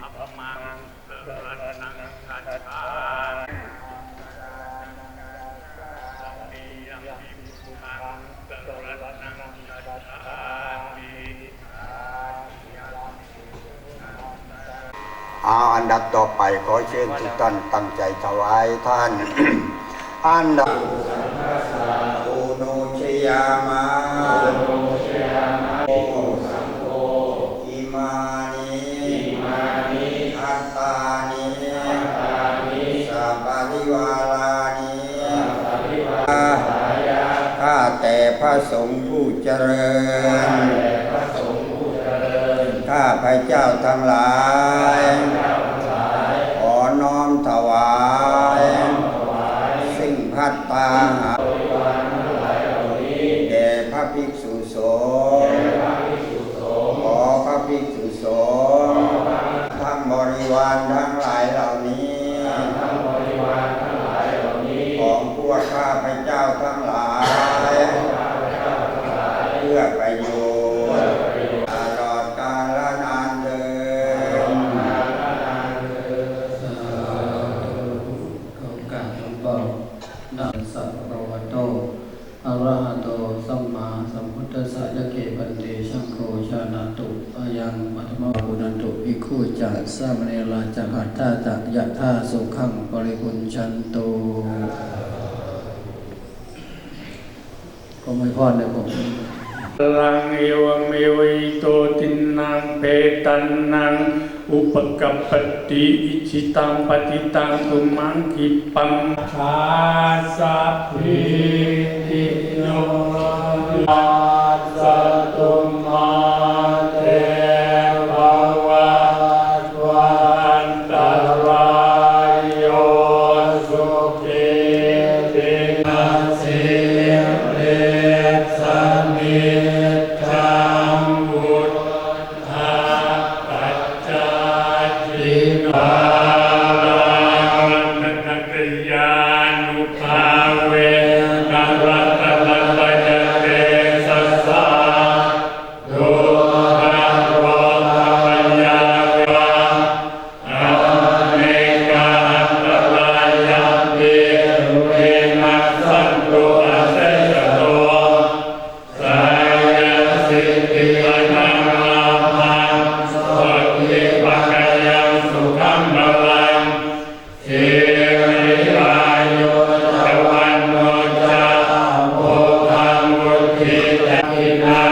ธรรมังสรณังคัจฉามิยังพิพุทังสรณังคัจฉามิอาอันดับต่อไปขอเชิญทุกท่านตั้งใจถวายท่าน อันดับโอโนชยามา แต่พระสงฆ์ผู้เจริญ ข้าพระเจ้าทั้งหลาย ขอน้อมถวายซึ่งพัตตาหารแด่พระภิกษุสงฆ์ นะสัพพะวะโตอะระหะโตสัมมาสัมพุทธัสสะยะเกปันเตชังโฆชานาตุอายังมัทมะปุนันตุภิกขุจัสสามเณราจักขัตตาตะยะธาสุขังปริปุญชันโตก็ไม่พอดเลยผมลังเอวเมวิโตตินังเปตันนัง อุปกัปปติอิจิตังปฏิตังตุมังคิปังชาสัพพิติโน Amen.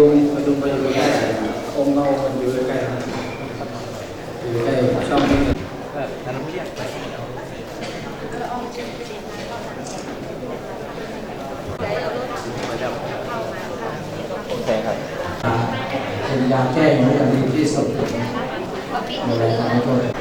ๆประดุมประดุมไปอยู่ใกล้ๆองค์เงามันอยู่ใกล้ๆนะอยู่ใกล้ช่องนี้เป็นยาแก้หิวอย่างดีที่สุดในรายการนี้